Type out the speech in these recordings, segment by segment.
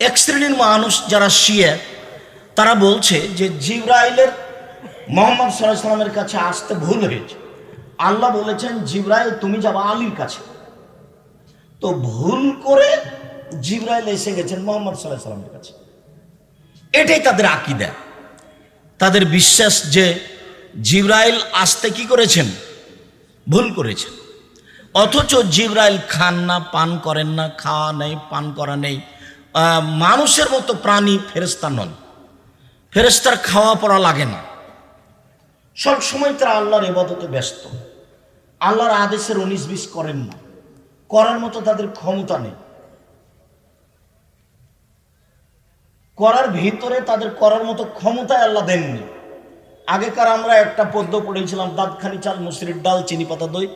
এক শ্রেণির মানুষ যারা শিয়া, তারা বলছে যে জিব্রাইলের মোহাম্মদ সাল্লামের কাছে আসতে ভুল হয়েছে। আল্লাহ বলেছেন, জিব্রাইল, তুমি যাবা আলীর কাছে। তো ভুল করে জিব্রাইল এসে গেছেন মোহাম্মদ সাল্লাহ সাল্লামের কাছে। এটাই তাদের আকিদা। তাদের বিশ্বাস যে জিব্রাইল আসতে কি করেছেন? ভুল করেছেন। অথচ জিব্রাইল খান না, পান করেন না, খাওয়া নেই, পান করা নেই। মানুষের মতো প্রাণী ফেরেস্তা নন। ফেরেস্তার খাওয়া পড়া লাগে না। সব সময় তারা আল্লাহর এবাদতে ব্যস্ত। আল্লাহর আদেশের উনিশ বিশ করেন না। করার মতো তাদের ক্ষমতা নেই। করার ভিতরে তাদের করার মতো ক্ষমতায় আল্লাহ দেননি। আগেকার আমরা একটা পদ্য পড়েছিলাম, দাঁতখানি চাল, মুসরির ডাল, চিনি পাতা দই।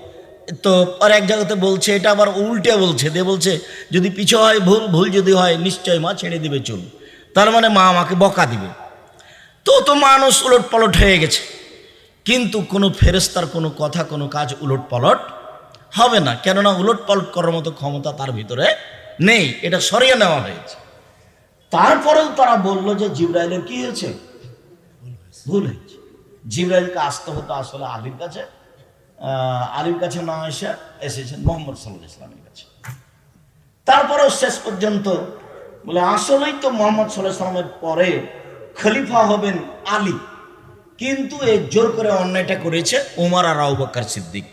তো আর এক জায়গাতে বলছে, এটা আবার উল্টে বলছে দে বলছে, যদি পিছু হয় ভুল ভুল যদি হয়, নিশ্চয় মা ছেড়ে দিবে, চুল। তার মানে মা আমাকে বকা দিবে। তো তো মানুষ উলট পালট হয়ে গেছে। কিন্তু কোনো ফেরেস্তার কোনো কথা, কোনো কাজ উলট পালট হবে না। কেননা উলট পালট করার মতো ক্ষমতা তার ভিতরে নেই। এটা সরিয়ে নেওয়া হয়েছে। তারপরেও তারা বলল যে, জিব্রাইলের কি হয়েছে? ভুল হয়েছে। জিব্রাইলকে আসতে হতো আসলে আলীর কাছে। আলীর কাছে না এসে এসেছেন মোহাম্মদ সাল্লাহ ইসলামের কাছে। তারপরেও শেষ পর্যন্ত বলে, আসলেই তো মোহাম্মদ সাল্লাহ সাল্লামের পরে খলিফা হবেন আলী। কিন্তু এ জোর করে অন্যায়টা করেছে উমার আর আউবাক্কার সিদ্দিক।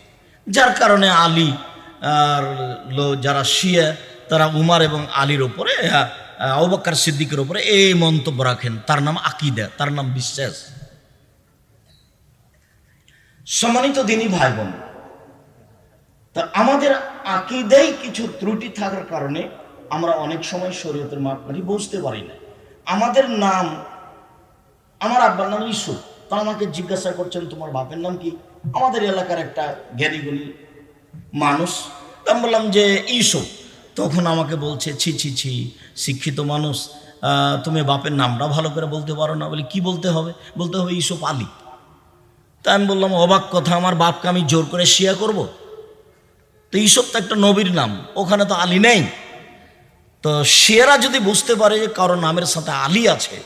যার কারণে আলী আর যারা শিয়া, তারা উমার এবং আলীর ওপরে আউবাক্কার সিদ্দিকের ওপরে এই মন্তব্য রাখেন। তার নাম আকিদা, তার নাম বিশ্বাস। সম্মানিত দিনী ভাই বোন তা আমাদের আকিদাই কিছু ত্রুটি থাকার কারণে আমরা অনেক সময় শরীয়তের মাপকাঠি বুঝতে পারি না। আমাদের নাম, আমার আব্বার নাম ইসু। তা আমাকে জিজ্ঞাসা করছেন, তোমার বাপের নাম কি? আমাদের এলাকার একটা জ্ঞানীগুণী মানুষ। তা বললাম যে, ইসু। তখন আমাকে বলছে, ছি ছি ছি, শিক্ষিত মানুষ। তুমি বাপের নামটা ভালো করে বলতে পারো না। বলে, কি বলতে হবে? বলতে হবে ইসুফ আলী তা আমি বললাম, অবাক কথা, আমার বাপকে আমি জোর করে শিয়া করব। তো ইসব তো একটা নবীর নাম, ওখানে তো আলী নেই। তো শিয়ারা যদি বুঝতে পারে যে কারও নামের সাথে আলী আছে,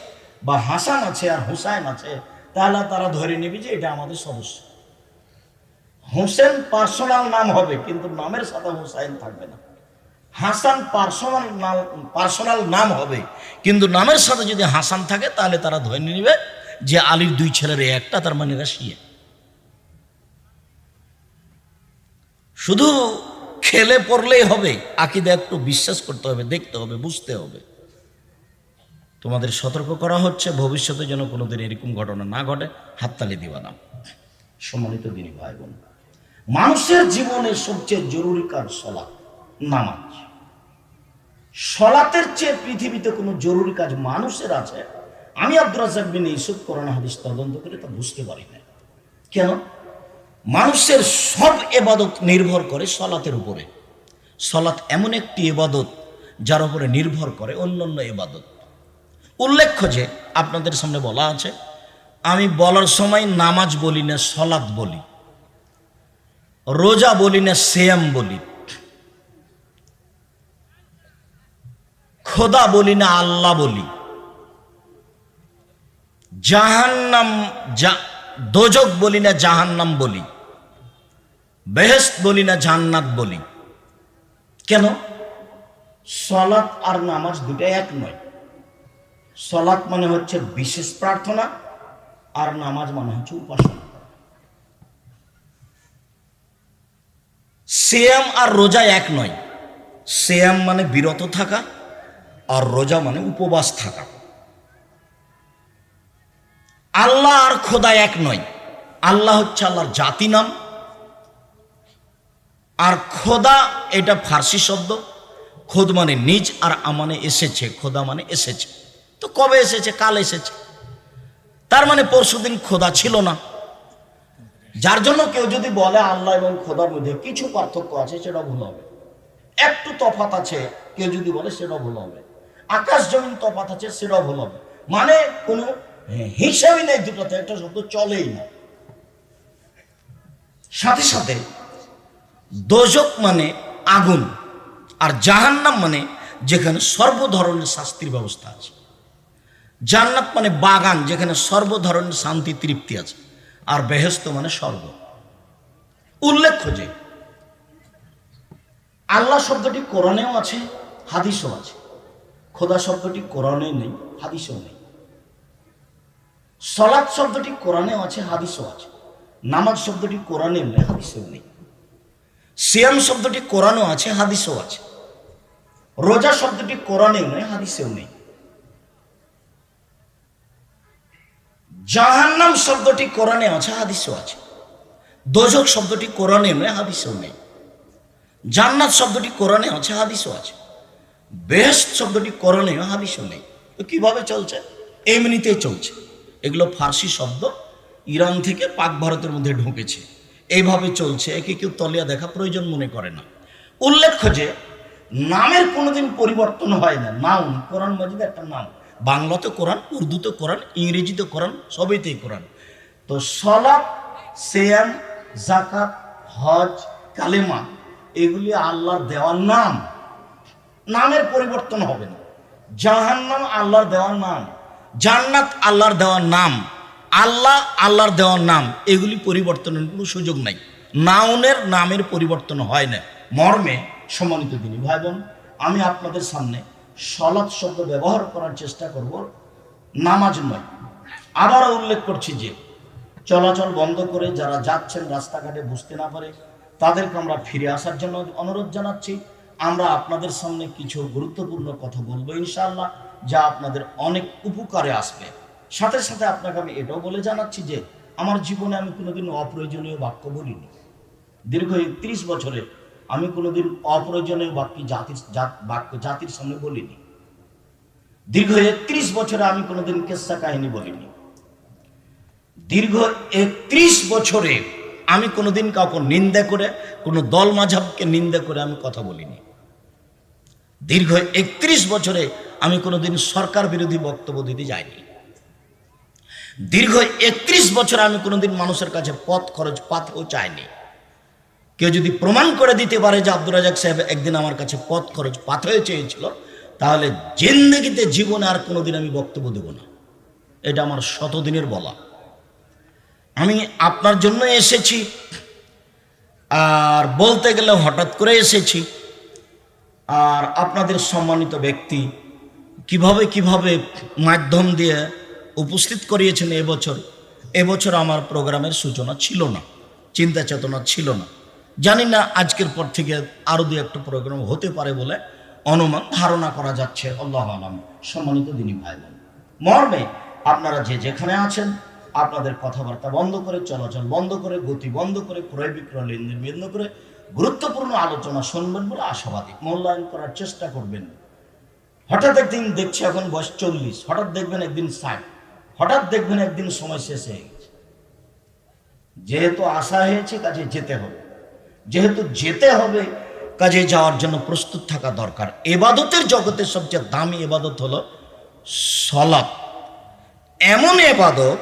বা হাসান আছে আর হুসাইন আছে, তাহলে তারা ধরে নেবে যে এটা আমাদের সদস্য। হোসেন পার্সোনাল নাম হবে, কিন্তু নামের সাথে হুসাইন থাকবে না। হাসান পার্সোনাল নাম পার্সোনাল নাম হবে, কিন্তু নামের সাথে যদি হাসান থাকে, তাহলে তারা ধরে নেবে যে আলীর দুই ছেলের একটা, তার মানে এরা শিয়া। শুধু খেলে পড়লেই হবে, আকিদা একটু বিশ্বাস করতে হবে, দেখতে হবে, বুঝতে হবে। তোমাদের সতর্ক করা হচ্ছে, ভবিষ্যতে যেন কোনোদিন এরকম ঘটনা না ঘটে। হাততালি দিবা না। সম্মানিত দিনী ভাই বোন মানুষের জীবনে সবচেয়ে জরুরি কাজ সলাৎ, নামাজ। সলাতের চেয়ে পৃথিবীতে কোনো জরুরি কাজ মানুষের আছে। আমি আব্দুর রাজাক বিন ইসুফ করোনা হাদিস তদন্ত করে তা বুঝতে পারি না কেন? মানুষের সব এবাদত নির্ভর করে সলাতের উপরে। সলাত এমন একটি এবাদত যার উপরে নির্ভর করে অন্য অন্য এবাদত। উল্লেখ্য যে আপনাদের সামনে বলা আছে, আমি বলার সময় নামাজ বলি না, সলাৎ বলি। রোজা বলি না, সেয়াম বলি। খোদা বলি না, আল্লাহ বলি। জাহান্নাম দোজক বলি না, জাহান্নাম বলি। বেহেস্ত বলি না জান্নাত বলি। কেন? সলাৎ আর নামাজ দুটাই এক নয়। সলাৎ মানে হচ্ছে বিশেষ প্রার্থনা, আর নামাজ মানে হচ্ছে উপাসনা। সেয়াম আর রোজা এক নয়। সেয়াম মানে বিরত থাকা, আর রোজা মানে উপবাস থাকা। আল্লাহ আর খোদা এক নয়। আল্লাহ হচ্ছে আল্লাহর জাতি নাম আর খোদা এটা ফার্সি শব্দ। খোদ মানে নিজ আর আমানে এসেছে। খোদা মানে এসেছে। তো কবে এসেছে? কাল এসেছে। তার মানে পরশুদিন খোদা ছিল না। যার জন্য কেউ যদি বলে আল্লাহ এবং খোদার মধ্যে কিছু পার্থক্য আছে সেটা ভুল হবে। একটু তফাত আছে, কেউ যদি বলে সেটা ভুল হবে। আকাশ জমিন তফাত আছে সেটা ভুল হবে। মানে কোনো হিসাবই নেই দুটোতে, একটা শব্দ চলেই না। সাথে সাথে দোজক মানে আগুন, আর জাহান্নাম মানে যেখানে সর্ব ধরনের শাস্তির ব্যবস্থা আছে। জান্নাত মানে বাগান, যেখানে সর্ব ধরনের শান্তি, তৃপ্তি আছে, আর বেহেস্ত মানে স্বর্গ। উল্লেখ্য যে, আল্লাহ শব্দটি কোরআনেও আছে, হাদিসও আছে। খোদা শব্দটি কোরআনে নেই, হাদিসেও নেই। সলাদ শব্দটি কোরআনেও আছে, হাদিসও আছে। নামাজ শব্দটি কোরআনেও নেই, হাদিসেও নেই। সিয়াম শব্দটি কোরআনেও আছে, হাদিসেও আছে। রোজা শব্দটি কোরআনেও নেই, হাদিসেও নেই। জাহান্নাম শব্দটি কোরআনে আছে, হাদিসেও আছে। দোজক শব্দটি কোরআনে নেই, হাদিসেও নেই। জান্নাত শব্দটি কোরআনে আছে, হাদিসও আছে। বেহেস্ট শব্দটি কোরআনে হাদিসও নেই। তো কীভাবে চলছে? এমনিতেই চলছে। এগুলো ফার্সি শব্দ ইরান থেকে পাক ভারতের মধ্যে ঢুকেছে। এইভাবে চলছে, একে কেউ তলিয়া দেখা প্রয়োজন মনে করে না। উল্লেখ্য যে, নামের কোনোদিন পরিবর্তন হয় না। নাউন, কোরআন মজিদ একটা নাম। বাংলাতে কোরআন উর্দুতে কোরআন, ইংরেজিতে কোরআন সবইতেই কোরআন। তো সলাপ সেয়াম জাকাত হজ, কালেমা, এগুলি আল্লাহর দেওয়ার নাম। নামের পরিবর্তন হবে না। জাহান্নাম আল্লাহর দেওয়ার নাম। জান্নাত আল্লাহর দেওয়ার নাম। আল্লাহ, আল্লাহর দেওয়ার নাম, এগুলি পরিবর্তনের কোনো সুযোগ নাই। নাউনের নামের পরিবর্তন হয় না। মর্মে সম্মানিত তিনি ভাই বোন আমি আপনাদের সামনে সলাৎ শব্দ ব্যবহার করার চেষ্টা করব। নামাজ নয়। আবারও উল্লেখ করছি যে, চলাচল বন্ধ করে যারা যাচ্ছেন রাস্তাঘাটে বুঝতে না পারে, তাদেরকে আমরা ফিরে আসার জন্য অনুরোধ জানাচ্ছি। আমরা আপনাদের সামনে কিছু গুরুত্বপূর্ণ কথা বলব ইনশাআল্লাহ, যা আপনাদের অনেক উপকারে আসবে। সাথে সাথে আপনাকে আমি এটাও বলে জানাচ্ছি যে আমার জীবনে আমি কোনোদিন অপ্রয়োজনীয় বাক্য বলিনি। দীর্ঘ একত্রিশ বছরে আমি কোনোদিন অপ্রয়োজনীয় বাক্য জাতির বাক্য জাতির সামনে বলিনি। দীর্ঘ একত্রিশ বছরে আমি কোনোদিন কেসা কাহিনী বলিনি। দীর্ঘ একত্রিশ বছরে আমি কোনোদিন কাউকে নিন্দা করে, কোনো দল মাঝাবকে নিন্দা করে আমি কথা বলিনি। দীর্ঘ একত্রিশ বছরে আমি কোনোদিন সরকার বিরোধী বক্তব্য দিতে যাইনি। দীর্ঘ একত্রিশ বছর আমি কোনোদিন মানুষের কাছে পথ খরচ পাতেও চাইনি কেউ যদি প্রমাণ করে দিতে পারে যে আব্দুর রাজাক সাহেব একদিন আমার কাছে পথ খরচ পাথয়ে চেয়েছিল, তাহলে জিন্দগিতে জীবনে আর কোনোদিন আমি বক্তব্য দেব না। এটা আমার শতদিনের বলা। আমি আপনার জন্য এসেছি, আর বলতে গেলে হঠাৎ করে এসেছি, আর আপনাদের সম্মানিত ব্যক্তি কীভাবে কীভাবে মাধ্যম দিয়ে উপস্থিত করিয়েছেন এবছর। এবছর আমার প্রোগ্রামের সূচনা ছিল না, চিন্তা চেতনা ছিল না। জানি না আজকের পর থেকে আরও দু একটা প্রোগ্রাম হতে পারে বলে অনুমান, ধারণা করা যাচ্ছে। আল্লাহ আলম। সম্মানিত দিনী ভাই বোন মর্মে আপনারা যে যেখানে আছেন, আপনাদের কথাবার্তা বন্ধ করে, চলাচল বন্ধ করে, গতি বন্ধ করে, ক্রয় বিক্রয় লেনদেন বন্ধ করে গুরুত্বপূর্ণ আলোচনা শুনবেন বলে আশাবাদী। মূল্যায়ন করার চেষ্টা করবেন। হঠাৎ একদিন দেখছি এখন বয়স চল্লিশ, হঠাৎ দেখবেন একদিন ষাট। হঠাৎ দেখবেন একদিন সময় শেষ হয়ে গেছে। যেহেতু আশা হয়েছে, কাজে যেতে হবে। যেহেতু যেতে হবে, কাজে যাওয়ার জন্য প্রস্তুত থাকা দরকার। এবাদতের জগতের সবচেয়ে দামি এবাদত হলো সলাপ এমন এবাদত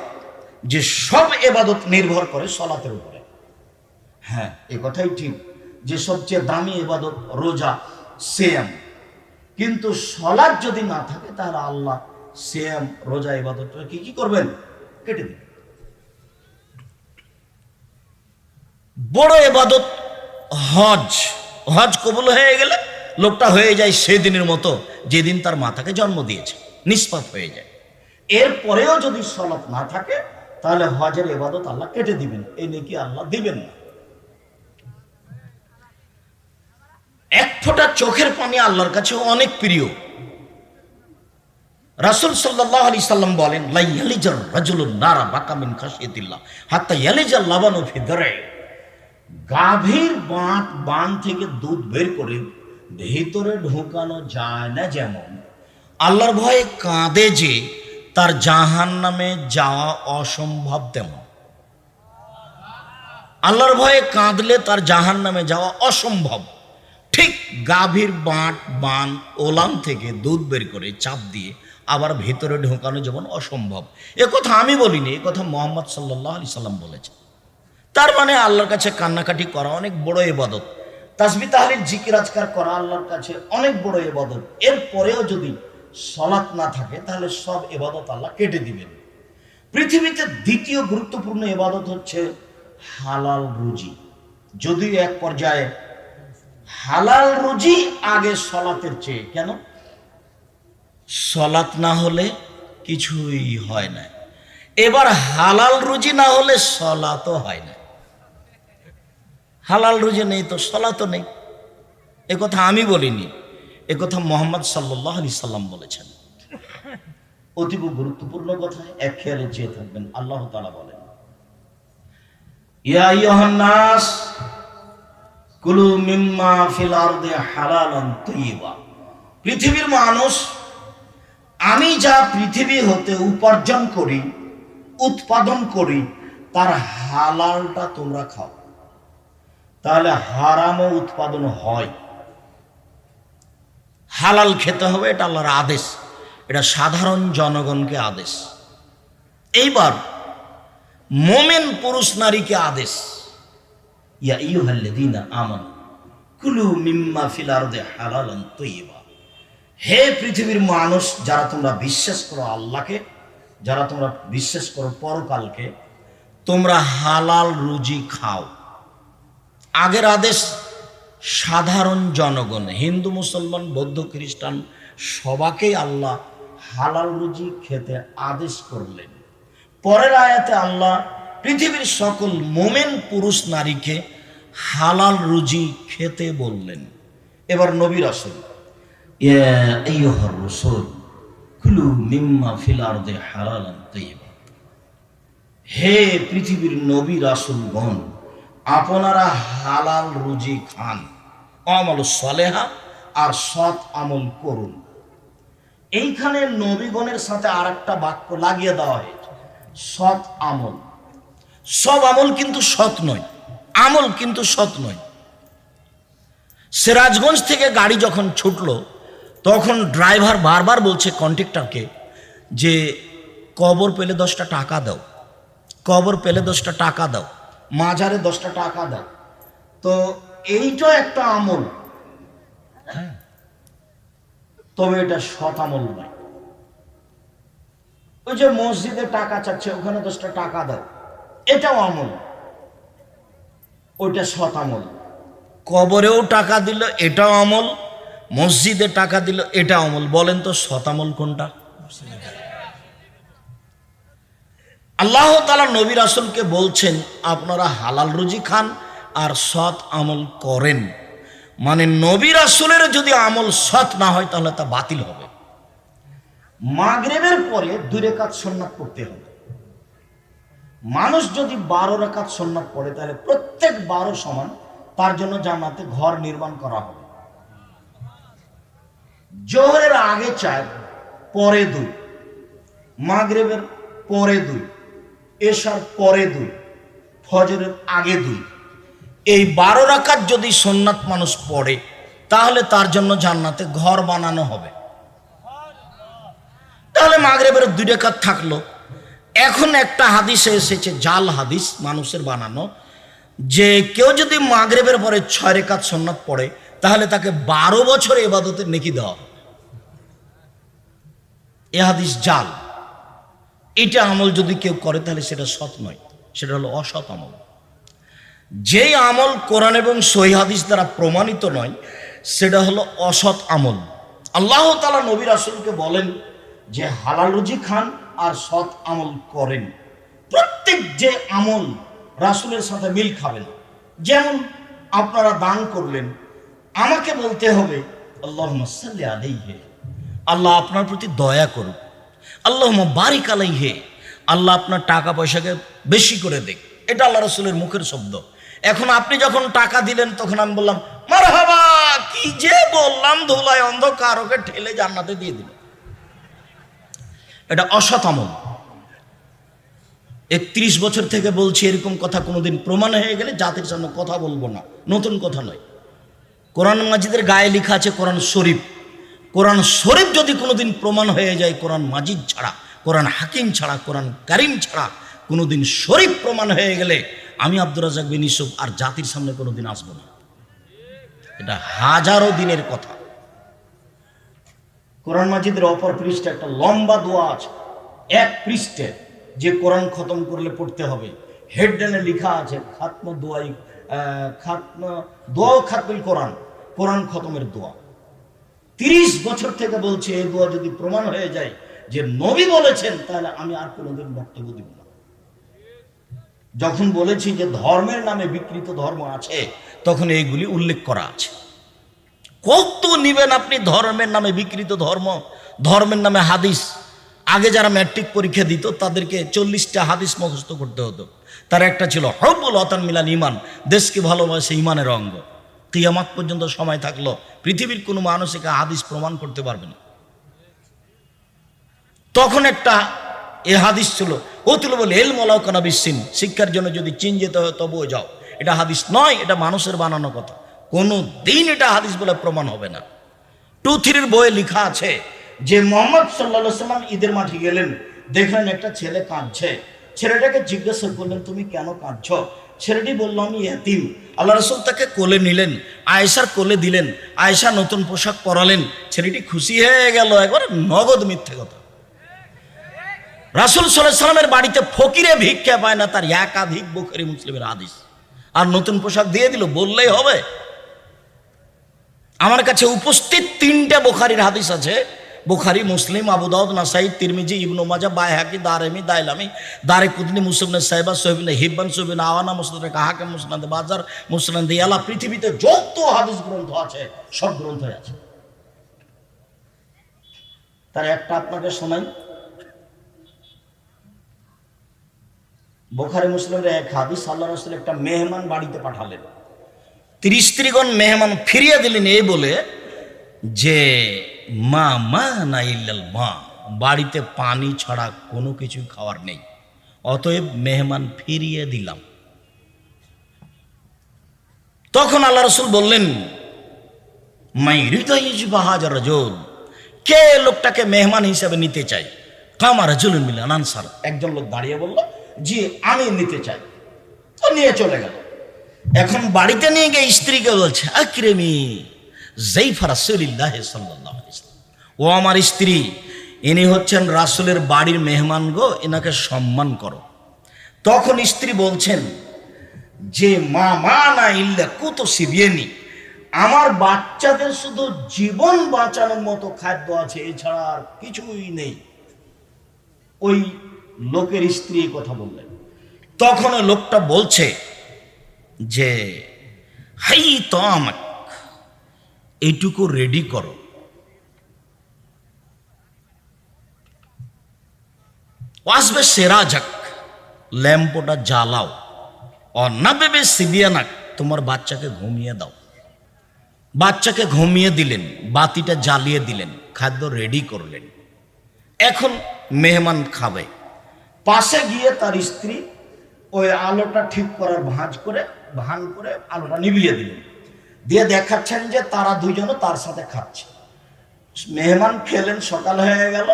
যে সব এবাদত নির্ভর করে সলাতের উপরে। হ্যাঁ এ কথাই ঠিক যে সবচেয়ে দামি এবাদত রোজা সেম কিন্তু সলাদ যদি না থাকে, তাহলে আল্লাহ সেম রোজা এবাদতটা কি কি করবেন? কেটে দিন। বড় এবাদত হজ। হজ কবুল হয়ে গেলে লোকটা হয়ে যায় সেদিনের মতো, যেদিন তার মাতাকে জন্ম দিয়েছে নিষ্পাত হয়ে যায়। এরপরেও যদি সলাৎ না থাকে, তাহলে হজের এবাদত আল্লাহ কেটে দিবেন। এই নাকি আল্লাহ দিবেন না। এক ফোঁটা চোখের পানি আল্লাহর কাছে অনেক প্রিয়। রাসুল সাল্লাহ আলি সাল্লাম বলেন লাইয়ালিজার রাজুলুন নারা বাকামিন খাসিয়াতিল্লাহ হাত্তা ইয়ালিজার লাবানো ফিদরে গাভীর বাঁধ বান থেকে দুধ বের করে ভিতরে ঢোকানো যায় না যেমন। আল্লাহর ভয়ে কাঁদে যে, তার জাহান নামে যাওয়া অসম্ভব তেমন। আল্লাহর ভয়ে কাঁদলে তার জাহান নামে যাওয়া অসম্ভব। ঠিক গাভীর বাঁট বান ওলান থেকে দুধ বের করে চাপ দিয়ে আবার ভেতরে ঢোকানো যেমন অসম্ভব। এ কথা আমি বলিনি, এ কথা মোহাম্মদ সাল্লাহ আলি সাল্লাম বলেছে তার মানে আল্লাহর কাছে কান্নাকাটি করা অনেক বড় এবাদত তাসবি তাহলিল জিকির আজকার করা আল্লাহর কাছে অনেক বড় এবাদত এরপরেও যদি সলাৎ না থাকে, তাহলে সব এবাদত আল্লাহ কেটে দিবেন। পৃথিবীতে দ্বিতীয় গুরুত্বপূর্ণ এবাদত হচ্ছে হালাল রুজি। যদিও এক পর্যায়ে হালাল রুজি আগে সলাতের চেয়ে, কেন? সলাৎ না হলে কিছুই হয় না। এবার হালাল রুজি না হলে সলাতও হয় না। হালাল রুজি নেই তো সলাতও নেই। এ কথা আমি বলিনি, এ কথা মোহাম্মদ সাল্লাহ আলি সাল্লাম বলেছেন। অতীব গুরুত্বপূর্ণ কথা, এক খেয়ালে চেয়ে থাকবেন, আল্লাহ তালা বলেন, ইয়া আইয়ুহান কুলু মিম্মা ফিল আরদি হালালান পৃথিবীর মানুষ আমি যা পৃথিবী হতে উপার্জন করি, উৎপাদন করি, তার হালালটা তোমরা খাও। তাহলে হারামও উৎপাদন হয়। হালাল খেতে হবে, এটা আল্লাহর আদেশ। এটা সাধারণ জনগণকে আদেশ। এইবার মোমেন পুরুষ নারীকে আদেশ। ইয়া ইয়ুহাল্লাযীনা আমানু কুলু মিম্মা ফিল আরদি হালালান তাইয়্যিবা হে পৃথিবীর মানুষ, যারা তোমরা বিশ্বাস করো আল্লাহকে, যারা তোমরা বিশ্বাস করো পরকালকে, তোমরা হালাল রুজি খাও। আগের আদেশ সাধারণ জনগণ, হিন্দু, মুসলমান, বৌদ্ধ, খ্রিস্টান, সবাকেই আল্লাহ হালাল রুজি খেতে আদেশ করলেন। পরের আয়াতে আল্লাহ পৃথিবীর সকল মোমেন পুরুষ নারীকে হালাল রুজি খেতে বললেন। এবার নবীর আসল রসুল কুলু মিম্মা ফিল আরদে হালালান তাইয়্যিবা হে পৃথিবীর নবী রাসুলগণ, আপনারা হালাল রুজি খান, আমল সলেহা আর সৎ আমল করুন। এইখানে নবীগণের সাথে আর একটা বাক্য লাগিয়ে দেওয়া হয়েছে, সৎ আমল। সব আমল কিন্তু সৎ নয়, আমল কিন্তু সৎ নয়। সিরাজগঞ্জ থেকে গাড়ি যখন ছুটলো তখন ড্রাইভার বারবার বলছে কন্ট্রাক্টরকে যে কবর পেলে দশটা টাকা দাও, কবর পেলে দশটা টাকা দাও, মাজারে দশটা টাকা দাও। তো এইটা একটা আমল। হ্যাঁ। তবে এটা সৎ আমল নয়। ওই যে মসজিদে টাকা চাচ্ছে, ওখানে দশটা টাকা দাও, এটাও আমল। ওইটা সৎ আমল। কবরেও টাকা দিল, এটাও আমল। মসজিদে টাকা দিল, এটা আমল। বলেন তো আমল কোনটা? আল্লাহ তালা নবী রাসুলকে বলছেন, আপনারা হালাল রুজি খান আর সৎ আমল করেন। মানে নবী রাসুলের যদি আমল সৎ না হয়, তাহলে তা বাতিল হবে। মাগরেবের পরে দুই রেখাত সন্ন্যাত করতে হবে। মানুষ যদি বারো রেখাত সন্ন্যাত পড়ে, তাহলে প্রত্যেক বারো সমান তার জন্য জান্নাতে ঘর নির্মাণ করা হবে। জোহরের আগে চার, পরে দুই, মাগরেবের পরে দুই, এশার পরে দুই, ফজরের আগে দুই। এই বারো রাকাত যদি সোননাথ মানুষ পড়ে, তাহলে তার জন্য জান্নাতে ঘর বানানো হবে। তাহলে মাগরেবের দুই রেখাত থাকল। এখন একটা হাদিসে এসেছে, জাল হাদিস মানুষের বানানো, যে কেউ যদি মাগরেবের পরে ছয় রেখাত সোননাথ পড়ে, তাহলে তাকে বারো বছর এবাদতের নেকি দেওয়া হবে। এ হাদিস জাল। এটা আমল যদি কেউ করে, তাহলে সেটা সৎ নয়। সেটা হলো অসৎ আমল। যেই আমল কোরআন এবং হাদিস দ্বারা প্রমাণিত নয়, সেটা হলো অসৎ আমল। আল্লাহ তালা নবী রাসুলকে বলেন যে, হালাল রুজি খান আর সৎ আমল করেন। প্রত্যেক যে আমল রাসুলের সাথে মিল খাবে না যেমন আপনারা দান করলেন, আমাকে বলতে হবে আল্লাহ সাল্লি আলাইহে। আল্লাহ আপনার প্রতি দয়া করুক। আল্লাহ বারিক আলাইহে। আল্লাহ আপনার টাকা পয়সাকে বেশি করে দেখ এটা আল্লাহ রসুলের মুখের শব্দ। এখন আপনি যখন টাকা দিলেন, তখন আমি বললাম মার হাবা কি যে বললাম, ধুলায় অন্ধকার ওকে ঠেলে জান্নাতে দিয়ে দিল। এটা অসৎ আমল। একত্রিশ বছর থেকে বলছি, এরকম কথা কোনোদিন প্রমাণ হয়ে গেলে জাতির জন্য কথা বলব না। নতুন কথা নয়। কোরআন মাজিদের গায়ে লেখা আছে কোরআন শরীফ। কোরআন শরীফ যদি কোনোদিন প্রমাণ হয়ে যায়, কোরআন মাজিদ ছাড়া, কোরআন হাকিম ছাড়া, কোরআন কারিম ছাড়া কোনোদিন শরীফ প্রমাণ হয়ে গেলে আমি আব্দুর রাজাক বিন ইসুফ আর জাতির সামনে কোনোদিন আসব না। এটা হাজারো দিনের কথা। কোরআন মাজিদের অপর পৃষ্ঠে একটা লম্বা দোয়া আছে। এক পৃষ্ঠে যে কোরআন খতম করলে পড়তে হবে। হেডডেনে লেখা আছে, খাতম দোয়াই খাতম দোয়া খাতমুল কোরআন। কোরআন খতমের দোয়া। তিরিশ বছর থেকে বলছে এই দোয়া যদি প্রমাণ হয়ে যায় যে নবী বলেছেন, তাহলে আমি আর কোনোদিন বক্তব্য দিব না। যখন বলেছি যে ধর্মের নামে বিকৃত ধর্ম আছে, তখন এইগুলি উল্লেখ করা আছে। কত নিবেন আপনি ধর্মের নামে বিকৃত ধর্ম? ধর্মের নামে হাদিস। আগে যারা ম্যাট্রিক পরীক্ষা দিত, তাদেরকে চল্লিশটা হাদিস মুখস্থ করতে হতো। তার একটা ছিল হবুল অতান মিলান ইমান। দেশকে ভালোবাসে ইমানের অঙ্গ। কিয়ামাত পর্যন্ত সময় থাকল, পৃথিবীর কোনো মানুষ একে হাদিস প্রমাণ করতে পারবে না। তখন একটা এ হাদিস ছিল, ও তুল বলে এল মলাউকানা বিসিন শিক্ষার জন্য যদি চীন যেতে হয় তবুও যাও। এটা হাদিস নয়, এটা মানুষের বানানো কথা। কোনো দিন এটা হাদিস বলে প্রমাণ হবে না। টু থ্রির বইয়ে লেখা আছে যে মোহাম্মদ সাল্লা সাল্লাম ঈদের মাঠে গেলেন, দেখলেন একটা ছেলে কাঁদছে। ছেলেটাকে জিজ্ঞাসা করলেন, তুমি কেন কাঁদছ? ছেলেটি বলল, আমি এতিম। আল্লাহ রসুল তাকে কোলে নিলেন, আয়েশার কোলে দিলেন, আয়েশা নতুন পোশাক পরালেন। ছেলেটি খুশি হয়ে গেল, একবার নগদ মিথ্যে কথা। রাসুল সাল্লামের বাড়িতে ফকিরে ভিক্ষা পায় না, তার একাধিক বুখারি মুসলিমের আদিস আর নতুন পোশাক দিয়ে দিল, বললেই হবে। আমার কাছে উপস্থিত তিনটা বোখারির হাদিস আছে বুখারি, মুসলিম, আবু দাউদ নাসাই তিরমিজি, ইবনু মাজা বাইহাকি, দারেমি দাইলামি দারে কুদনি, মুসলিম সাহেবা সোহেবিন হিব্বান সোহেবিন আওয়ানা, মুসলিম কাহাকে মুসনাদ বাজার মুসনাদ ইয়ালা পৃথিবীতে যত হাদিস গ্রন্থ আছে, সব গ্রন্থে আছে। তার একটা আপনাকে শোনাই। বোখারি, মুসলিমের এক হাদিস আল্লাহ রসুল একটা মেহমান বাড়িতে পাঠালেন। তিরিশ স্ত্রীগণ মেহমান ফিরিয়ে দিলেন এই বলে যে মা মা না ইল্লাল মা। বাড়িতে পানি ছাড়া কোনো কিছু খাওয়ার নেই। অতএব মেহমান ফিরিয়ে দিলাম। তখন আল্লাহ রসুল বললেন, মাই হৃদয় বাহাজার কে লোকটাকে মেহমান হিসেবে নিতে চাই কামার রজুল মিলান আনসার একজন লোক দাঁড়িয়ে বলল, জি, আমি নিতে চাই। নিয়ে চলে গেল। এখন বাড়িতে নিয়ে গিয়ে স্ত্রীকে বলছে, আক্রেমি জৈফা রাসুলিল্লাহ সাল্লাহ ও আমার স্ত্রী, ইনি হচ্ছেন রাসুলের বাড়ির মেহমান গো এনাকে সম্মান করো। তখন স্ত্রী বলছেন, যে মা মা না ইল্লা কুতো সিবিয়েনি আমার বাচ্চাদের শুধু জীবন বাঁচানোর মতো খাদ্য আছে, এছাড়া আর কিছুই নেই। ওই লোকের স্ত্রী কথা বললেন। তখন লোকটা বলছে যে হাই তো আমাক এইটুকু রেডি করো। আসবে সেরা যাক, ল্যাম্পটা জ্বালাও অন্নাবেবে সিবিয়ানাক তোমার বাচ্চাকে ঘুমিয়ে দাও। বাচ্চাকে ঘুমিয়ে দিলেন, বাতিটা জ্বালিয়ে দিলেন, খাদ্য রেডি করলেন। এখন মেহমান খাবে। পাশে গিয়ে তার স্ত্রী ওই আলোটা ঠিক করার ভাঁজ করে ভান করে আলোটা নিভিয়ে দিলেন। দিয়ে দেখাচ্ছেন যে তারা দুজনও তার সাথে খাচ্ছে। মেহমান খেলেন সকাল হয়ে গেল।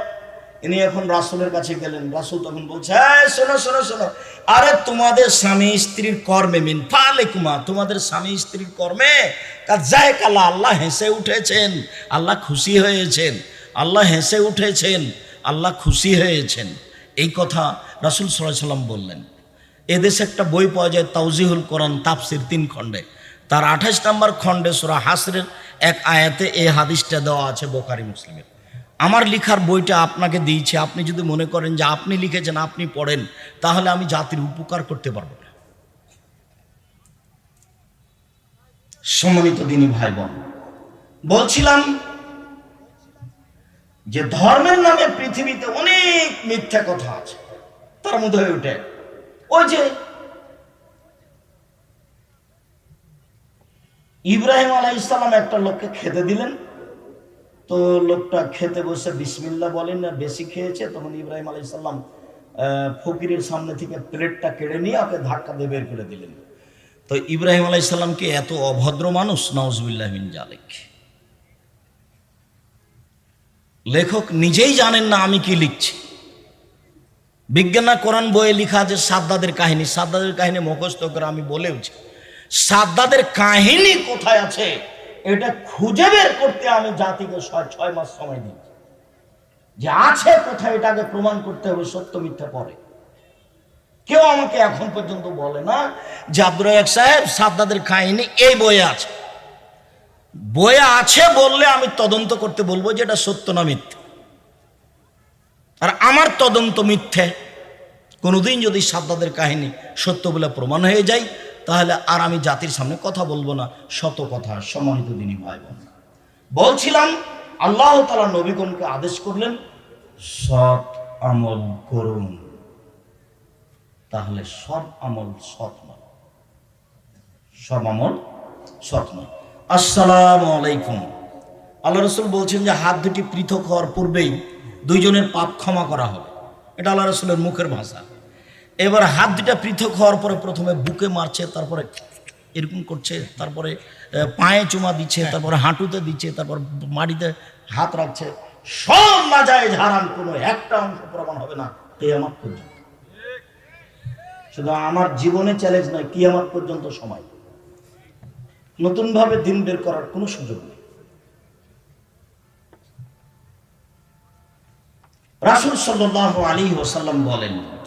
ইনি এখন রাসুলের কাছে গেলেন। রাসুল তখন বলছে "এই, শোনো শোনো শোনো। আরে তোমাদের স্বামী স্ত্রীর কর্মে মিন ফালে কুমা তোমাদের স্বামী স্ত্রীর কর্মে যায় কালা আল্লাহ হেসে উঠেছেন। আল্লাহ খুশি হয়েছেন। আল্লাহ হেসে উঠেছেন। আল্লাহ খুশি হয়েছেন। এই কথা রাসুল সাল্লাম বললেন। এদেশে একটা বই পাওয়া যায় তাউজিহুল কোরআন তাফসির তিন খণ্ডে। তার আঠাশ নম্বর খণ্ডে সুরা হাসরের এক আয়াতে এই হাদিসটা দেওয়া আছে বোকারি মুসলিমের। আমার লেখার বইটা আপনাকে দিয়েছি, আপনি যদি মনে করেন যে আপনি লিখেছেন, আপনি পড়েন, তাহলে আমি জাতির উপকার করতে পারব না। সম্মানিত দিনী ভাই বোন বলছিলাম যে ধর্মের নামে পৃথিবীতে অনেক মিথ্যা কথা আছে, তার মধ্যে ওই যে ইব্রাহিম আলাই ইসলাম একটা লোককে খেতে দিলেন। তো লোকটা খেতে বসে বিসমিল্লা বলেন, না, বেশি খেয়েছে? তখন ইব্রাহিম আলাই ইসলাম ফকিরের সামনে থেকে প্লেটটা কেড়ে নিয়ে ওকে ধাক্কা দিয়ে বের করে দিলেন। তো ইব্রাহিম আলাই ইসলাম কি এত অভদ্র মানুষ নওয়াজবিল্লাহ জালেক লেখক নিজেই জানেন না আমি কি লিখছি। বিজ্ঞানা কোরআন বইয়ে লিখা আছে সাদ্দাদের কাহিনী। সাদ্দাদের কাহিনী মুখস্থ করে আমি বলেওছি। সাদ্দাদের কাহিনী কোথায় আছে, এটা খুঁজে বের করতে আমি জাতিকে ছয় মাস সময় দিই যে আছে কোথায় এটাকে প্রমাণ করতে হবে, সত্য মিথ্যা পরে। কেউ আমাকে এখন পর্যন্ত বলে না, যে আব্দুর সাহেব, সাদ্দাদের কাহিনী এই বইয়ে আছে। বইয়ে আছে বললে আমি তদন্ত করতে বলব যে এটা সত্য না মিথ্যে। আর আমার তদন্ত মিথ্যে। কোনোদিন যদি সাদ্দাদের কাহিনী সত্য বলে প্রমাণ হয়ে যায় তাহলে আর আমি জাতির সামনে কথা বলব না। শত কথা, সম্মানিত দিনী ভাই বোন বলছিলাম, আল্লাহ তালা নবীগণকে আদেশ করলেন, সৎ আমল করুন। তাহলে সব আমল সৎ নয়। সব আমল সৎ নয়। আসসালামু আলাইকুম। আল্লাহ রসুল বলছেন যে, হাত দুটি পৃথক হওয়ার পূর্বেই দুইজনের পাপ ক্ষমা করা হবে। এটা আল্লাহ রসুলের মুখের ভাষা। এবার হাত দুটা পৃথক হওয়ার পরে প্রথমে বুকে মারছে, তারপরে এরকম করছে, তারপরে পায়ে চুমা দিচ্ছে, তারপরে হাঁটুতে দিচ্ছে, তারপর মাটিতে হাত রাখছে। সব মাজায় হারাম, কোনো একটা অংশ প্রমাণ হবে না আমার পর্যন্ত। শুধু আমার জীবনে চ্যালেঞ্জ নয় কি আমার পর্যন্ত সময়। নতুনভাবে দিন বের করার কোনো সুযোগ নেই। রাসুল সাল্লাহ আলী ওসাল্লাম বলেন